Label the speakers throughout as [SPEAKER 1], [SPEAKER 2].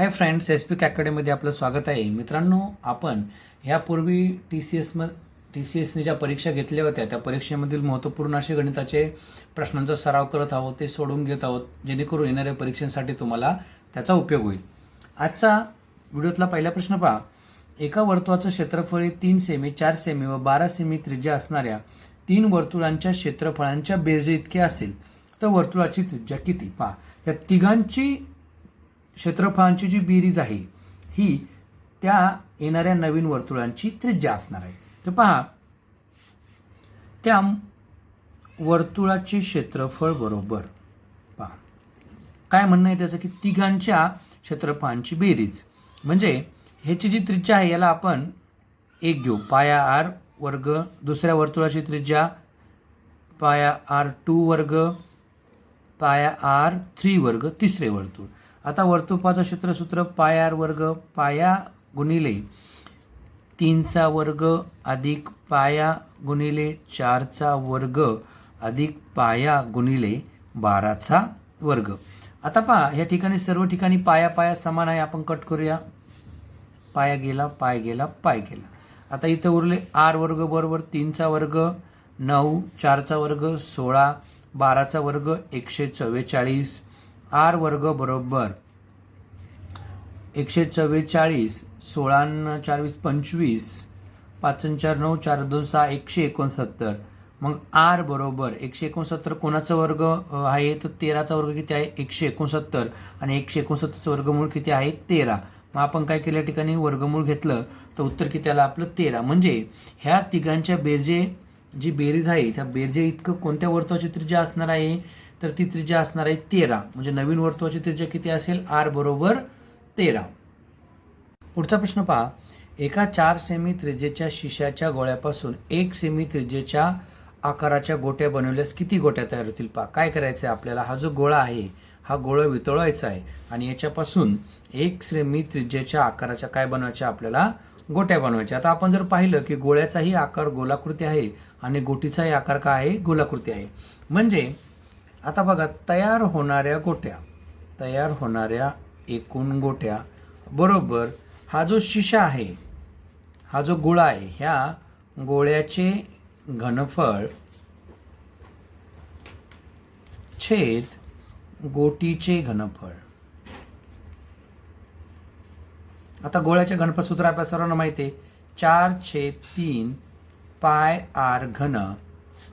[SPEAKER 1] हाय friends S P अकॅडमीमध्ये आपलं स्वागत आहे. मित्रांनो आपण ह्यापूर्वी टी सी एस म टी सी एसने ज्या परीक्षा घेतल्या होत्या त्या परीक्षेमधील महत्त्वपूर्ण असे गणिताचे प्रश्नांचा सराव करत आहोत ते सोडून घेत आहोत जेणेकरून येणाऱ्या परीक्षांसाठी तुम्हाला त्याचा उपयोग होईल. आजचा व्हिडिओतला पहिला प्रश्न पहा. एका वर्तुळाचं क्षेत्रफळ हे तीन सेमी चार सेमी व बारा सेमी त्रिज्या असणाऱ्या तीन वर्तुळांच्या क्षेत्रफळांच्या बेरजे इतके असेल तर वर्तुळाची त्रिज्या किती? पहा. या तिघांची क्षेत्रफळांची जी बेरीज आहे ही त्या येणाऱ्या नवीन वर्तुळांची त्रिज्या असणार आहे. तर पहा त्या वर्तुळाचे क्षेत्रफळ बरोबर पहा. काय म्हणणं आहे त्याचं? की तिघांच्या क्षेत्रफळांची बेरीज. म्हणजे ह्याची जी त्रिज्या आहे याला आपण एक घेऊ. पाया आर वर्ग दुसऱ्या वर्तुळाची त्रिज्या पाया आर टू वर्ग पाया आर थ्री वर्ग तिसरे वर्तुळ. आता वर्तुपाचं क्षेत्रसूत्र पाया आर वर्ग पाया गुणिले तीनचा वर्ग अधिक पाया गुणिले चारचा वर्ग अधिक पाया गुणिले बाराचा वर्ग. आता पहा या ठिकाणी सर्व ठिकाणी पाया पाया समान आहे आपण कट करूया. पाया गेला पाय गेला पाय गेला. आता इथं उरले आर वर्ग बरोबर तीनचा वर्ग नऊ चारचा वर्ग सोळा बाराचा वर्ग एकशे चव्वेचाळीस. आर वर्ग बरोबर. एकशे चव्वेचाळीस सोळा चारवीस पंचवीस पाच चार नऊ चार दोन सहा एकशे एकोणसत्तर. मग आर बरोबर एकशे एकोणसत्तर कोणाचा वर्ग आहे? तर तेराचा वर्ग किती आहे? एकशे एकोणसत्तर. आणि एकशे एकोणसत्तरचं वर्गमूळ किती आहे? तेरा. मग आपण काय केल्या ठिकाणी? वर्गमूळ घेतलं. तर उत्तर किती आलं? आपलं तेरा. म्हणजे ह्या तिघांच्या बेरजे जी बेरीज आहे त्या बेरजे इतकं कोणत्या वर्तुळाची त्रिज्या असणार आहे? तर ती त्रिज्या असणार आहे तेरा. म्हणजे नवीन वर्तुळाची त्रिज्या किती असेल? आर बरोबर तेरा. पुढचा प्रश्न पहा. एका चार सेमी त्रिज्येच्या शिशाच्या गोळ्यापासून एक सेमी त्रिज्येच्या आकाराच्या गोट्या बनवल्यास किती गोट्या तयार होतील पहा. काय करायचं आहे आपल्याला? हा जो गोळा आहे हा गोळा वितळवायचा आहे आणि याच्यापासून एक सेमी त्रिज्येच्या आकाराच्या काय बनवायच्या आपल्याला? गोट्या बनवायच्या. आता आपण जर पाहिलं की गोळ्याचाही आकार गोलाकृती आहे आणि गोटीचाही आकार काय आहे? गोलाकृती आहे. म्हणजे आता बघा तयार होणाऱ्या गोट्या तयार होणाऱ्या एकूण गोट्या बरोबर हा जो शिशा आहे हा जो गोळा आहे ह्या गोळ्याचे घनफळ छेद गोटीचे घनफळ. आता गोळ्याचे घनफळ सूत्र आपल्या सर्वांना माहिती आहे. चार छेद तीन पाय आर घन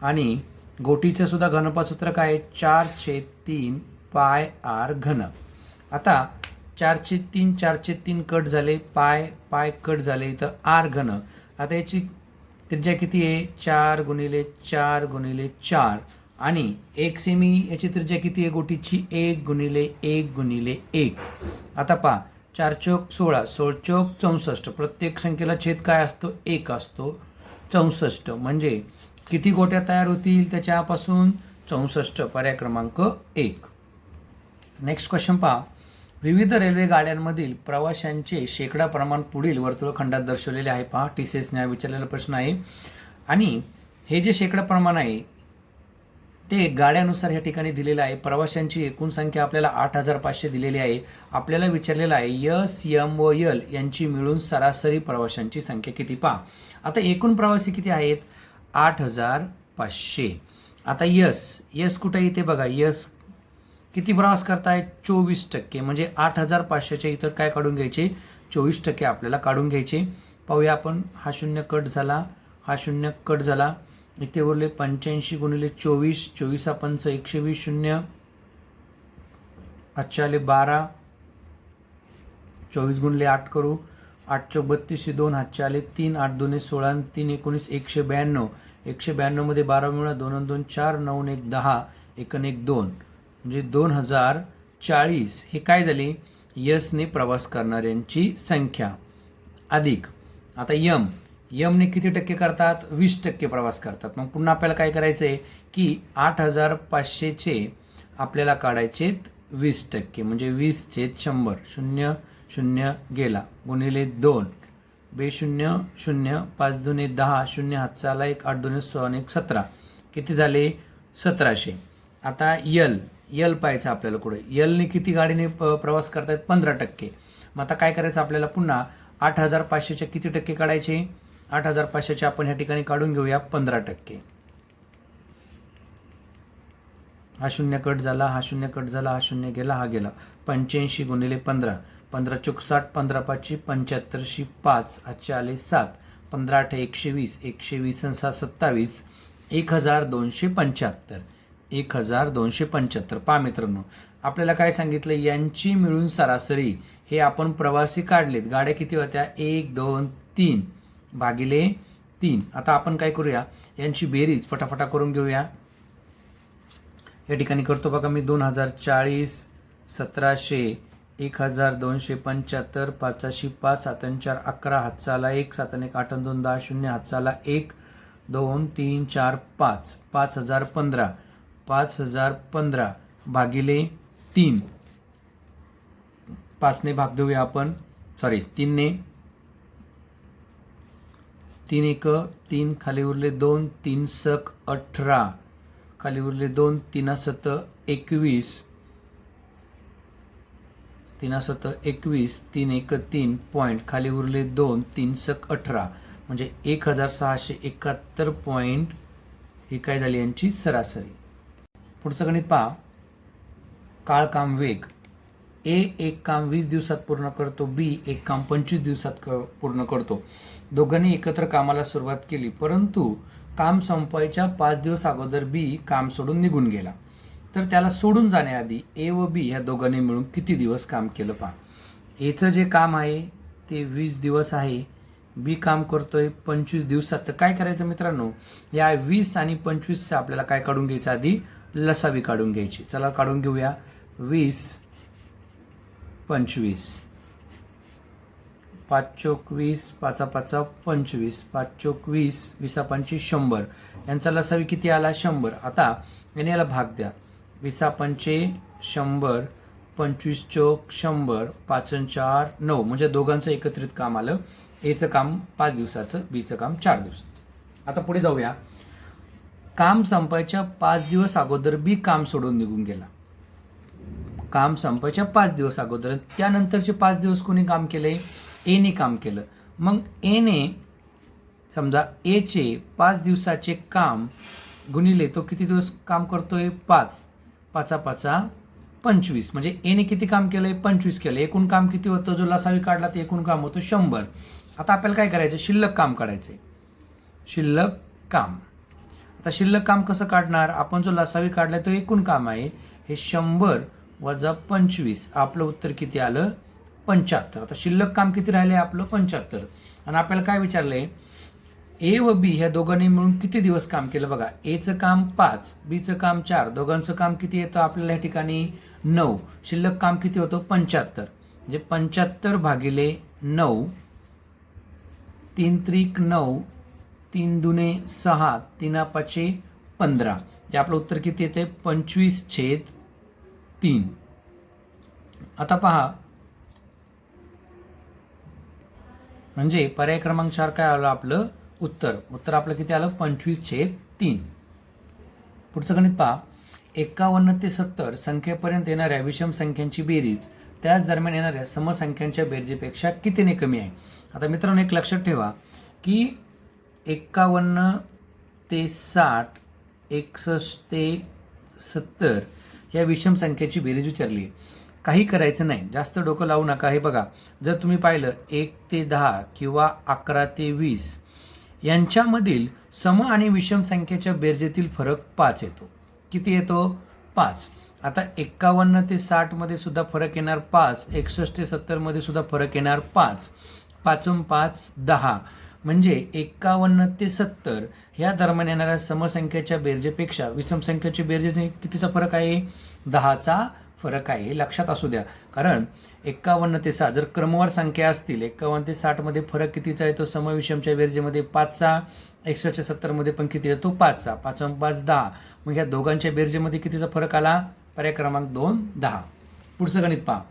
[SPEAKER 1] आणि गोटीचं सुद्धा घनपासूत्र सूत्र काय आहे? चार छेद तीन पाय आर घन. आता चार छेद तीन चारशे तीन कट झाले पाय पाय कट झाले इथं आर घन. आता याची त्रिज्या किती आहे? चार गुणिले चार गुणिले चार. आणि एक सेमी याची त्रिज्या किती आहे गोटीची? एक गुणिले एक गुणिले एक. आता पहा चार चौक सोळा सोळ चौक चौसष्ट. प्रत्येक संख्येला छेद काय असतो? एक असतो. चौसष्ट. म्हणजे किती गोट्या तयार होतील? त्याच्यापासून चौसष्ट पर्याय क्रमांक एक. नेक्स्ट क्वेश्चन पहा. विविध रेल्वे गाड्यांमधील प्रवाशांचे शेकडा प्रमाण पुढील वर्तुळखंडात दर्शवलेले आहे पहा. टी सी एसने विचारलेला प्रश्न आहे. आणि हे जे शेकडा प्रमाण आहे ते गाड्यानुसार या ठिकाणी दिलेलं आहे. प्रवाशांची एकूण संख्या आपल्याला आठ हजार पाचशे दिलेली आहे. आपल्याला विचारलेलं आहे यस यम व यल यांची मिळून सरासरी प्रवाशांची संख्या किती पहा. आता एकूण प्रवासी किती आहेत? आठ हजार पाचशे. आता यस यस कुठे येते बघा. यस किती प्रवास करताय? चोवीस टक्के. म्हणजे आठ हजार पाचशेच्या इतर काय काढून घ्यायचे? चोवीस टक्के आपल्याला काढून घ्यायचे. पाहूया आपण. हा शून्य कट झाला. हा शून्य कट झाला. इथे उरले पंच्याऐंशी गुणिले चोवीस. चोवीस पंच एकशे वीस शून्य. आजच्या आले बारा. चोवीस गुणले आठ करू. आठ चौक बत्तीसशे दोन. हातचे आले तीन. आठ दोन सोळा तीन एकोणीस एकशे ब्याण्णव. एकशे ब्याण्णवमध्ये बारा मिळा दोन दोन चार नऊ एक दहा एकन एक दोन. म्हणजे दोन हजार चाळीस. हे काय झाले? यसने प्रवास करणाऱ्यांची संख्या अधिक. आता यम. यमने किती टक्के करतात? वीस टक्के प्रवास करतात. मग पुन्हा आपल्याला काय करायचं आहे की आठ हजार पाचशेचे आपल्याला काढायचे वीस टक्के. म्हणजे वीस छेद शंभर. शून्य शून्य गेला. गुणिले दोन. बे शून्य शून्य पाच दोन दहा शून्य हातचा चाला एक आठ दोन सोळा एक सतरा. किती झाले? सतराशे. आता यल यल पाहायचं आपल्याला कुठे? यलने किती गाडीने प- प्रवास करतायत? पंधरा टक्के. मग आता काय करायचं आपल्याला पुन्हा? आठ हजार पाचशेचे किती टक्के काढायचे? आठ हजार पाचशेचे आपण ह्या ठिकाणी काढून घेऊया पंधरा टक्के. हा शून्य कट झाला हा शून्य कट झाला हा शून्य गेला हा गेला. पंच्याऐंशी गुणिले पंधरा. पंधरा चौकसाठ पंधरा पाचशे पंच्याहत्तरशी पाच आठशे आले सात पंधरा आठ एकशे वीस एकशे वीस सात सत्तावीस एक हजार दोनशे पंच्याहत्तर एक हजार दोनशे पंच्याहत्तर. पहा मित्रांनो आपल्याला काय सांगितलं? यांची मिळून सरासरी हे आपण प्रवासी काढलेत. गाड्या किती होत्या? एक दोन तीन भागिले तीन. आता आपण काय करूया? यांची बेरीज फटाफटा करून घेऊया. या ठिकाणी करतो बघा मी दोन हजार चाळीस सतराशे एक हजार दोनशे पंच्याहत्तर पाचाशी पाच सातन चार अकरा हातचाला एक सातन एक आठ दोन दहा शून्य हातचाला एक दोन तीन चार पाच पाच हजार पंधरा पाच हजार पंधरा भागिले तीन. पाचने भाग देऊया आपण. सॉरी तीनने. तीन एक तीन खाली उरले दोन तीन सक अठरा. खाली उरले दोन तीना सत एकवीस. तीन सत एकवीस तीन एक तीन पॉईंट खाली उरले दोन तीन सक अठरा. म्हणजे एक हजार सहाशे एकाहत्तर पॉईंट ही काय झाली यांची? सरासरी. पुढचं गणित पहा. काळ काम वेग. ए एक काम वीस दिवसात पूर्ण करतो बी एक काम पंचवीस दिवसात क पूर्ण करतो. दोघांनी एकत्र कामाला सुरुवात केली परंतु काम संपायच्या पाच दिवस अगोदर बी काम सोडून निघून गेला. तर त्याला सोडून जाण्याआधी ए व बी ह्या दोघांनी मिळून किती दिवस काम केलं पहा. एचं जे काम आहे ते वीस दिवस आहे. बी काम करतोय पंचवीस दिवसात. तर काय करायचं मित्रांनो? या वीस आणि पंचवीसचं आपल्याला काय काढून घ्यायचं आधी? लसावी काढून घ्यायची. चला काढून घेऊया. वीस पंचवीस. पाच चोक वीस पाचा पाचा पंचवीस. पाच चोक वीस वीसा पंचवीस शंभर. यांचा लसावी किती आला? शंभर. आता याने याला भाग द्या. विसा पंचे शंभर पंचवीस चोक शंभर पाचन चार नऊ. म्हणजे दोघांचं एकत्रित काम आलं. एचं काम पाच दिवसाचं बीचं काम चार दिवसाचं. आता पुढे जाऊया. काम संपायच्या पाच दिवस अगोदर बी काम सोडून निघून गेला. काम संपायच्या पाच दिवस अगोदर. त्यानंतरचे पाच दिवस कोणी काम केलंय एने काम केलं. मग एने समजा एचे पाच दिवसाचे काम गुणिले तो किती दिवस काम करतोय? पाच. पाचा पाचा पंचवीस. म्हणजे एने किती काम केलं आहे पंचवीस केलं एकूण काम किती होतं? जो लसावी काढला ते एकूण काम होतं शंभर. आता आपल्याला काय करायचं शिल्लक काम काढायचंय. शिल्लक काम. आता शिल्लक काम कसं काढणार? आपण जो लसावी काढला तो एकूण काम आहे. हे शंभर वजा पंचवीस. आपलं उत्तर किती आलं? पंच्याहत्तर. आता शिल्लक काम किती राहिलं आहे आपलं पंच्याहत्तर. आणि आपल्याला काय विचारलं आहे ए व बी ह्या दोघांनी मिळून किती दिवस काम केलं बघा? एचं काम पाच बीचं काम चार दोघांचं काम किती येतं आपल्याला या ठिकाणी? नऊ. शिल्लक काम किती होतं? पंच्याहत्तर. म्हणजे पंच्याहत्तर भागिले नऊ तीन त्रिक नऊ तीन दुने सहा तीना पाचशे पंधरा. जे आपलं उत्तर किती येते पंचवीस छेद तीन. आता पहा. म्हणजे पर्याय क्रमांक चार काय आलं आपलं? उत्तर. उत्तर आपलं किती आलं? पंचवीस छेद तीन. पुढचं गणित पहा. एकावन्न ते सत्तर संख्येपर्यंत येणाऱ्या विषम संख्यांची बेरीज त्याच दरम्यान येणाऱ्या समसंख्यांच्या बेरजेपेक्षा कितीने कमी आहे? आता मित्रांनो एक लक्षात ठेवा की एकावन्न ते साठ एकसष्ट ते सत्तर या विषम संख्येची बेरीज विचारली आहे. काही करायचं नाही. जास्त डोकं लावू नका. हे बघा जर तुम्ही पाहिलं एक ते दहा किंवा अकरा ते वीस यांच्यामधील सम आणि विषम संख्येच्या बेरजेतील फरक पाच येतो. किती येतो? पाच. आता एक्कावन्न ते साठमध्ये सुद्धा फरक येणार पाच. एकसष्ट ते सत्तरमध्ये सुद्धा फरक येणार पाच. पाचम पाच दहा. म्हणजे एक्कावन्न ते सत्तर ह्या दरम्यान येणाऱ्या समसंख्येच्या बेरजेपेक्षा विषम संख्येच्या बेरजे कितीचा फरक आहे? दहाचा फरक आहे हे लक्षात असू द्या. कारण एक्कावन्न ते सहा जर क्रमवार संख्या असतील एक्कावन्न ते साठमध्ये फरक कितीचा आहे तो समविषमच्या बेरजेमध्ये पाचचा एकसष्ट सत्तरमध्ये पण किती येतो पाचचा पाच पाच दहा. मग ह्या दोघांच्या बेरजेमध्ये कितीचा फरक आला? पर्याय क्रमांक दोन दहा. पुढचं गणित पहा.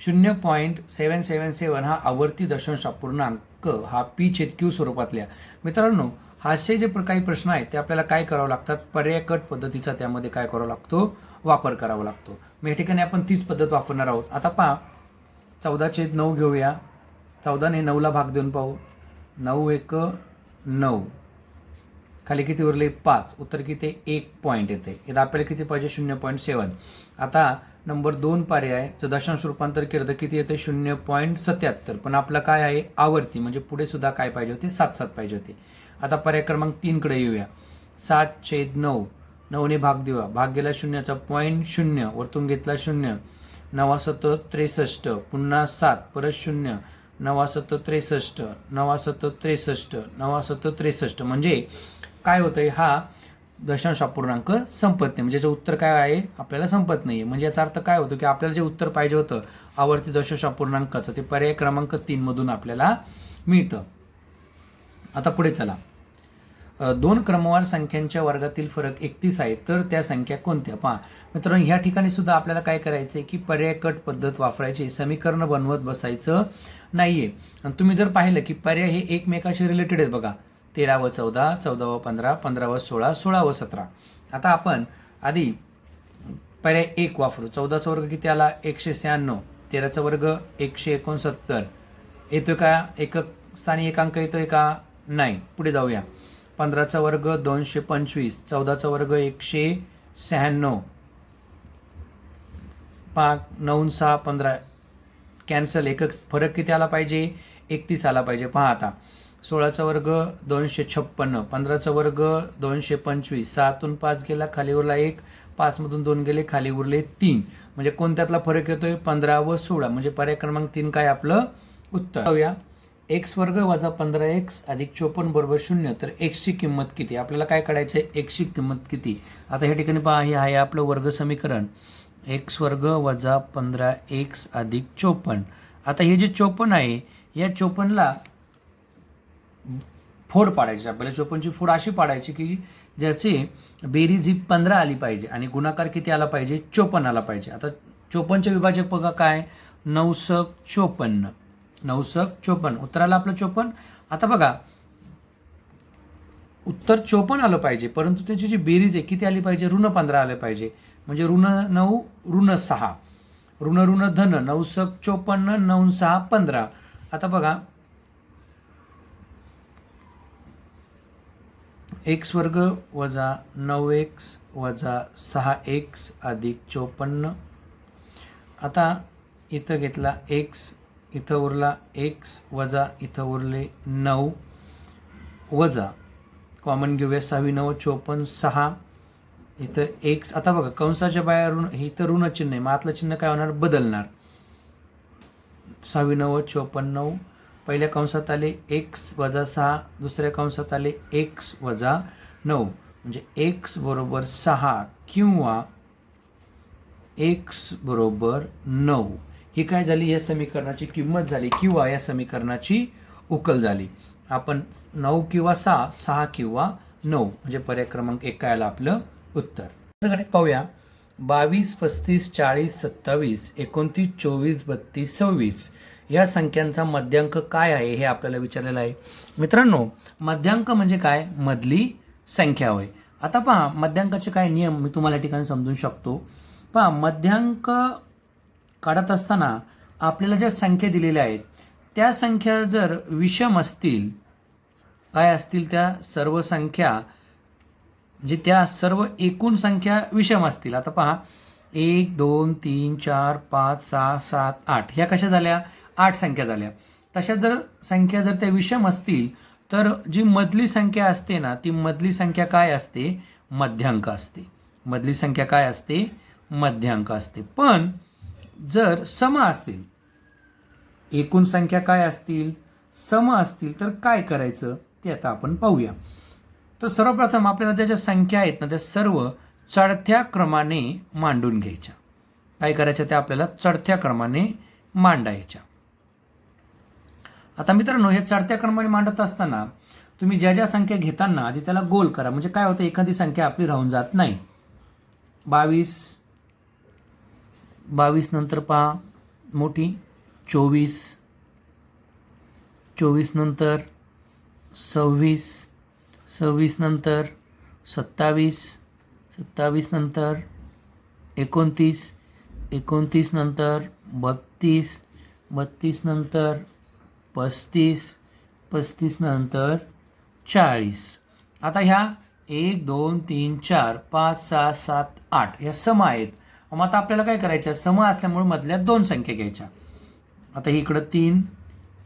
[SPEAKER 1] शून्य पॉईंट सेवन सेवन सेवन हा आवर्ती दशांश अपूर्णांक हा पी छेद क्यू स्वरूपातल्या. मित्रांनो असे जे काही प्रश्न आहेत ते आपल्याला काय करावं लागतात? पर्याय कट पद्धतीचा त्यामध्ये काय करावा लागतो? वापर करावा लागतो. मग या ठिकाणी आपण तीच पद्धत वापरणार आहोत. आता पहा चौदाचे नऊ घेऊया. चौदाने नऊला भाग देऊन पाहू. नऊ एक नऊ. खाली किती उरले? पाच. उत्तर किती? एक पॉईंट येते. इथं आपल्याला किती पाहिजे? शून्य पॉईंट सेवन आता नंबर दोन पर्याय जर दशांश रूपांतर केलं तर किती येते? शून्य पॉईंट सत्याहत्तर. पण आपलं काय आहे? आवर्ती. म्हणजे पुढे सुद्धा काय पाहिजे होते? सात सात पाहिजे होते. आता पर्याय क्रमांक तीनकडे येऊया. सात छेद नऊ. नऊने भाग देऊया भाग गेला शून्याचा. पॉईंट शून्य. वरतून घेतला शून्य. नवा त्रेसष्ट. पुन्हा सात. परत शून्य. नवा त्रेसष्ट. नवा त्रेसष्ट. नवा त्रेसष्ट. म्हणजे काय होतंय? हा दशांश अपूर्णांक संपत नाही म्हणजे याचं उत्तर काय आहे? आपल्याला संपत नाही आहे म्हणजे याचा अर्थ काय होतो? की आपल्याला जे उत्तर पाहिजे होतं आवर्ती दशांश अपूर्णांकाचं ते पर्याय क्रमांक तीनमधून आपल्याला मिळतं. आता पुढे चला. दोन क्रमवार संख्यांच्या वर्गातील फरक एकतीस आहे तर त्या संख्या कोणत्या? पहा मित्रांनो ह्या ठिकाणी सुद्धा आपल्याला काय करायचं आहे की पर्याय कट पद्धत वापरायची समीकरण बनवत बसायचं नाहीये. आणि तुम्ही जर पाहिलं की पर्याय हे एकमेकाशी रिलेटेड आहेत बघा तेरा व चौदा चौदा व पंधरा पंधरा व सोळा सोळा व सतरा. आता आपण आधी पर्याय एक वापरू. चौदाचा वर्ग किती आला? एकशे शहाण्णव. तेराचा वर्ग एकशे एकोणसत्तर. येतोय का? एकक स्थानी एकांक येतोय का? नाही पुढे जाऊया. पंधराचा वर्ग दोनशे पंचवीस चौदाचा वर्ग एकशे शहाण्णव. पाच नऊ सहा पंधरा. कॅन्सल एक फरक किती आला पाहिजे? एकतीस आला पाहिजे. पहा आता. सोळाचा वर्ग दोनशे छप्पन्न पंधराचा वर्ग दोनशे पंचवीस. सहातून पाच गेला खाली उरला एक. पाचमधून दोन गेले खाली उरले तीन. म्हणजे कोणत्यातला फरक येतोय? पंधरा व सोळा. म्हणजे पर्याय क्रमांक तीन काय आपलं? उत्तर. जाऊया. एक्स वर्ग वजा पंधरा एक्स अधिक चोपन्न बरोबर शून्य तर एक्सची किंमत किती? आपल्याला काय काढायचं आहे एक्सची किंमत किती? आता ह्या ठिकाणी पहा हे आहे आपलं वर्ग समीकरण. एक्स वर्ग वजा पंधरा एक्स अधिक चोपन्न. आता हे जे चोपन्न आहे या चोपन्नला फोड पाडायची. आपल्याला चोपन्नची फोड अशी पाडायची की ज्याची बेरीज ही पंधरा आली पाहिजे आणि गुणाकार किती आला पाहिजे? चोपन्न आला पाहिजे. आता चोपन्नचे विभाजक बघा काय? नऊसक चोपन्न. नऊसक चोपन्न. उत्तराला आपलं चोपन्न. आता बघा उत्तर चोपन्न आलं पाहिजे परंतु त्याची जी बेरीज आहे किती आली पाहिजे? ऋण पंधरा आले पाहिजे. म्हणजे ऋण नऊ ऋण सहा. ऋण ऋण धन नऊ चोपन्न नऊ सहा पंधरा. आता बघा एक्स वर्ग वजा नऊ एक्स वजा सहा एक्स अधिक चोपन्न. आता इथं घेतला एक्स इथं उरला एक्स वजा इथं उरले नऊ. वजा कॉमन घेऊया सहावी नऊ चोपन्न सहा. इथं एक्स आता बघा कंसाच्या बाहेर ऋण हे इथं ऋण चिन्ह आहे. मग आतलं चिन्ह काय होणार? बदलणार. सहावी नव्वद चोपन्न नऊ. पहिल्या कंसात आले एक्स वजा सहा दुसऱ्या कंसात आले एक्स वजा नऊ. म्हणजे एक्स बरोबर सहा किंवा एक्स बरोबर नऊ. ही काय झाली? या समीकरणाची किंमत झाली किंवा या समीकरणाची उकल झाली. आपण नऊ किंवा सहा सहा किंवा नऊ म्हणजे पर्याय क्रमांक एक काय आला आपलं? उत्तर. गणित पाहूया. बावीस पस्तीस चाळीस सत्तावीस एकोणतीस चोवीस बत्तीस सव्वीस. या संख्यांचा मध्यांक काय आहे हे आपल्याला विचारलेलं आहे. मित्रांनो मध्यांक म्हणजे काय? मधली संख्या होय. आता पहा मध्यांकाचे काय नियम मी तुम्हाला या ठिकाणी समजून शकतो. पहा मध्यांक काढत असताना आपल्याला ज्या संख्या दिलेल्या आहेत त्या संख्या जर विषम असतील काय असतील त्या सर्व संख्या म्हणजे त्या सर्व एकूण संख्या विषम असतील. आता पहा एक दोन तीन चार पाच सहा सात आठ. ह्या कशा झाल्या? आठ संख्या झाल्या. तशा जर संख्या जर त्या विषम असतील तर जी मधली संख्या असते ना ती मधली संख्या काय असते? मध्यांक असते. मधली संख्या काय असते? मध्यांक असते. पण जर सम असतील एकूण संख्या काय असतील सम असतील तर काय करायचं ते आता आपण पाहूया. तर सर्वप्रथम आपल्याला ज्या ज्या संख्या आहेत ना त्या सर्व चढत्या क्रमाने मांडून घ्यायच्या. काय करायच्या त्या आपल्याला? चढत्या क्रमाने मांडायच्या. आता मित्रांनो हे चढत्या क्रमाने मांडत असताना तुम्ही ज्या ज्या संख्या घेताना आधी त्याला गोल करा. म्हणजे काय होतं? एखादी संख्या आपली राहून जात नाही. बावीस बावीस नंतर पहा मोठी. चोवीस. चोवीस नंतर सव्वीस. सव्वीस नंतर सत्तावीस. सत्तावीस नंतर एकोणतीस. एकोणतीस नंतर बत्तीस. बत्तीस नंतर पस्तीस. पस्तीस नंतर चाळीस. आता ह्या एक दोन तीन चार पाच सहा सात आठ ह्या सम आहेत. मग आता आपल्याला काय करायचं? सम असल्यामुळे मधल्या दोन संख्या घ्यायच्या. आता इकडं तीन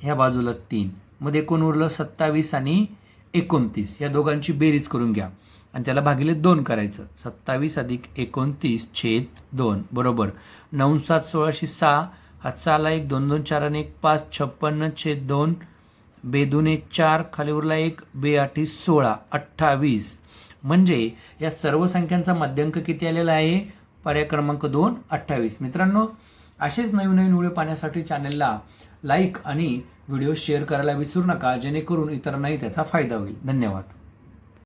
[SPEAKER 1] ह्या बाजूला तीन. मध्ये एकूण उरलं? सत्तावीस आणि एकोणतीस. या दोघांची बेरीज करून घ्या. आणि त्याला भागिले दोन करायचं. सत्तावीस अधिक एकोणतीस छेद दोन. बरोबर. नऊ सात सोळाशे सहा. हा आला एक दोन दोन चार आणि एक पाच. छप्पन्न छेद दोन. बेदून एक चार. खाली उरला एक. बे आठी सोळा. अठ्ठावीस. म्हणजे या सर्व संख्यांचा मध्यांक किती आलेला आहे? पर्याय क्रमांक दोन अठ्ठावीस. मित्रांनो असेच नवीन नवीन व्हिडिओ पाहण्यासाठी चॅनलला लाईक आणि व्हिडिओ शेअर करायला विसरू नका जेणेकरून इतरांनाही त्याचा फायदा होईल. धन्यवाद.